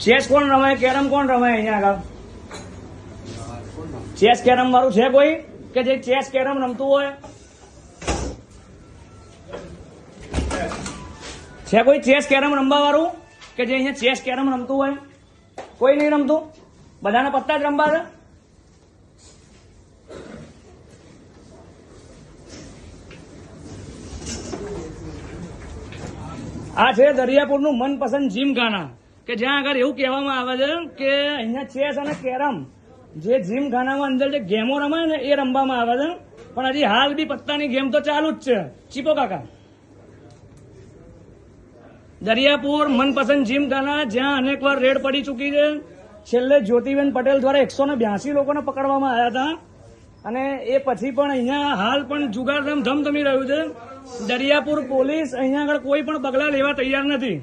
Chess कौन रमे carrom कौन रमे अग चेस कैरम वालू है कोई? के जे चेस कैरम रमत हो है कोई चेस कैरम रमवा वालू? के जे चेस कैरम रमत हो कोई नहीं रमत? बधाने पत्ता रमवा था આ છે દરિયાપુરનું મનપસંદ જીમખાના કે જ્યાં આગળ એવું કહેવામાં આવે છે કે અહીંયા ચેસ અને કેરમ જે જીમખાનામાં અંદર જે ગેમો રમાય ને એ રમવામાં આવે છે. પણ હજી હાલ બી પત્તાની ગેમ તો ચાલુ જ છે. ચીપો કાકા. દરિયાપુર મનપસંદ જીમખાના જ્યાં અનેક રેડ પડી ચૂકી છે. છેલ્લે જ્યોતિબેન પટેલ દ્વારા એકસો બ્યાસી લોકોને પકડવામાં આવ્યા હતા. અને એ પછી પણ અહીંયા હાલ પણ જુગારધામ ધમધમી રહ્યું છે. દરિયાપુર પોલીસ અહીંયા આગળ કોઈ પણ પગલાં લેવા તૈયાર નથી.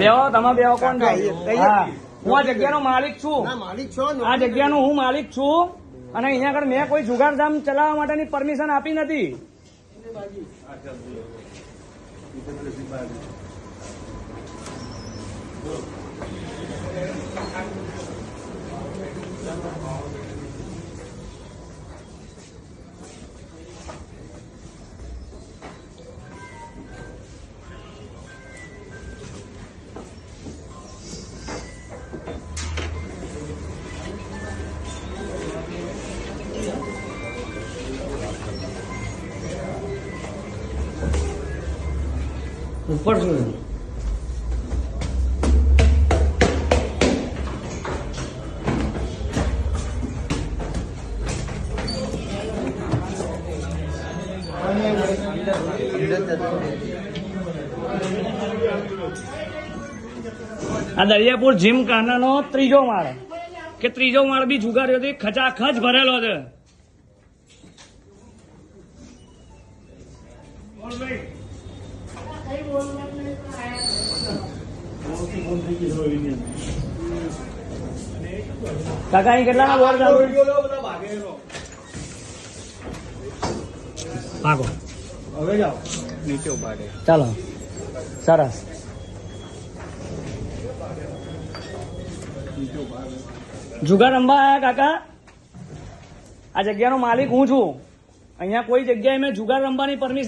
બેહો તમે બેહો કોણ હા. આ જગ્યાનો માલિક છું. ના માલિક છો આ જગ્યાનો હું માલિક છું. અને અહીંયા આગળ મેં કોઈ જુગારધામ ચલાવવા માટેની પરમિશન આપી નથી. Terima kasih. ઉપર છે? આ દરિયાપુર જીમ કાનાનો ત્રીજો માળ. કે ત્રીજો માળ બી જુગારીઓથી ખચાખચ ભરેલો છે. કાકા અહીં કેટલાના બોર્ડ ચાલુ ભાગો હવે જાઓ. નીચે ઊભા રહે. ચાલો. સરસ. જુગાર રમવા આયા કાકા. આ જગ્યાનો માલિક હું છું. અહીંયા કોઈ જગ્યાએ મેં જુગાર રમવાની પરમિશન